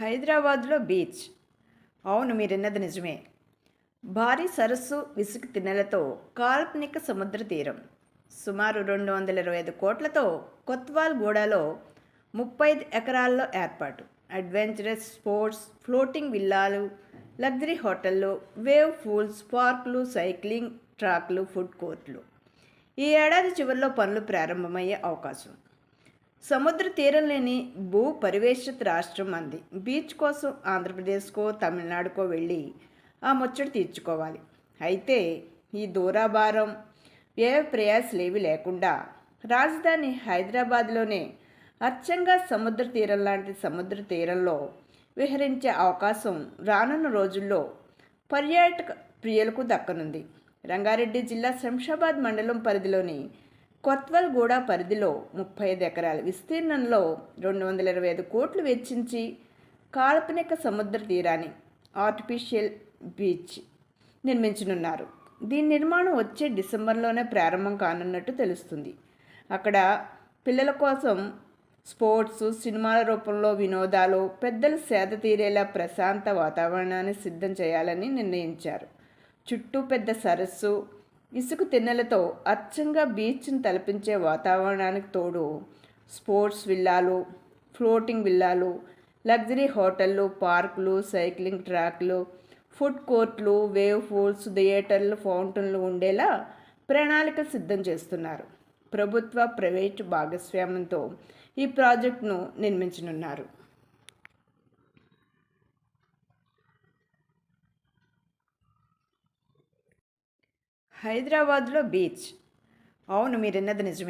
హైదరాబాద్లో బీచ్. అవును మీరన్నది నిజమే. భారీ సరస్సు విసుగు తిన్నెలతో కాల్పనిక సముద్ర తీరం. సుమారు రెండు వందల ఇరవై ఐదు కోట్లతో కొత్వాల్ గూడలో ముప్పై ఐదు ఎకరాల్లో ఏర్పాటు. అడ్వెంచరస్ స్పోర్ట్స్ ఫ్లోటింగ్ విల్లాలు లగ్జరీ హోటళ్ళు వేవ్ పూల్స్ పార్కులు సైక్లింగ్ ట్రాక్లు ఫుడ్ కోర్టులు. ఈ ఏడాది చివరిలో పనులు ప్రారంభమయ్యే అవకాశం. సముద్ర తీరం లేని భూ పరివేషిత రాష్ట్రం అంది. బీచ్ కోసం ఆంధ్రప్రదేశ్కో తమిళనాడుకో వెళ్ళి ఆ ముచ్చట తీర్చుకోవాలి. అయితే ఈ దూరాభారం వ్యయ ప్రయాసలేవి లేకుండా రాజధాని హైదరాబాద్లోనే అచ్చంగా సముద్ర తీరం లాంటి సముద్ర తీరంలో విహరించే అవకాశం రానున్న రోజుల్లో పర్యాటక ప్రియులకు దక్కనుంది. రంగారెడ్డి జిల్లా శంషాబాద్ మండలం పరిధిలోని కొత్వల్గూడ పరిధిలో ముప్పై ఐదు ఎకరాల. విస్తీర్ణంలో రెండు వందల ఇరవై ఐదు కోట్లు వెచ్చించి కాల్పనిక సముద్ర తీరాన్ని ఆర్టిఫిషియల్ బీచ్ నిర్మించనున్నారు. దీని నిర్మాణం వచ్చే డిసెంబర్లోనే ప్రారంభం కానున్నట్టు తెలుస్తుంది. అక్కడ పిల్లల కోసం స్పోర్ట్స్ సినిమాల రూపంలో వినోదాలు పెద్దలు సేద తీరేలా ప్రశాంత వాతావరణాన్ని సిద్ధం చేయాలని నిర్ణయించారు. చుట్టూ పెద్ద సరస్సు ఇసుక తిన్నెలతో అచ్చంగా బీచ్ను తలపించే వాతావరణానికి తోడు స్పోర్ట్స్ విల్లాలు ఫ్లోటింగ్ విల్లాలు లగ్జరీ హోటళ్ళు పార్కులు సైక్లింగ్ ట్రాక్లు ఫుడ్ కోర్ట్లు వేవ్ పూల్స్ థియేటర్లు ఫౌంటైన్లు ఉండేలా ప్రణాళిక సిద్ధం చేస్తున్నారు. ప్రభుత్వ ప్రైవేటు భాగస్వామ్యంతో ఈ ప్రాజెక్టును నిర్మించనున్నారు. హైదరాబాద్లో బీచ్. అవును మీరన్నది నిజమే.